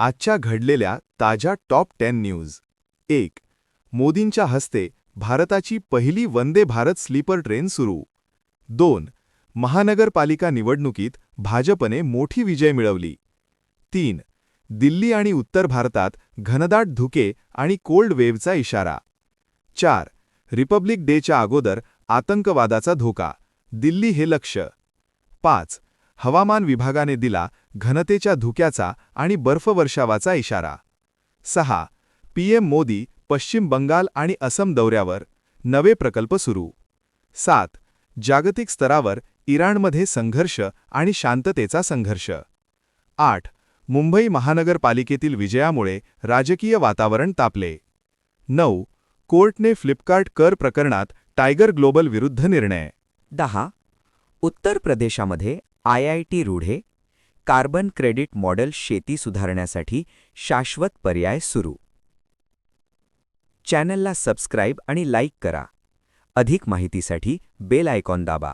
आजच्या घडलेल्या ताज्या टॉप टेन न्यूज. एक मोदींच्या हस्ते भारताची पहिली वंदे भारत स्लीपर ट्रेन सुरू. दोन महानगरपालिका निवडणुकीत भाजपने मोठी विजय मिळवली. तीन दिल्ली आणि उत्तर भारतात घनदाट धुके आणि कोल्ड वेव्हचा इशारा. चार रिपब्लिक डेच्या अगोदर आतंकवादाचा धोका. दिल्ली हे लक्ष पाच हवामान विभागाने दिला घनतेच्या धुक्याचा आणि बर्फवर्षावाचा इशारा. सहा. पीएम मोदी पश्चिम बंगाल आणि असम दौऱ्यावर नवे प्रकल्प सुरू. सात. जागतिक स्तरावर इराणमध्ये संघर्ष आणि शांततेचा संघर्ष. आठ. मुंबई महानगरपालिकेतील विजयामुळे राजकीय वातावरण तापले. नऊ. कोर्टने फ्लिपकार्ट कर प्रकरणात टायगर ग्लोबल विरुद्ध निर्णय. दहा. उत्तर प्रदेशामध्ये आय आय टी रूढे कार्बन क्रेडिट मॉडेल शेती सुधारण्यासाठी शाश्वत पर्याय सुरू. चॅनलला सबस्क्राईब आणि लाईक करा. अधिक माहितीसाठी बेल आयकॉन दाबा.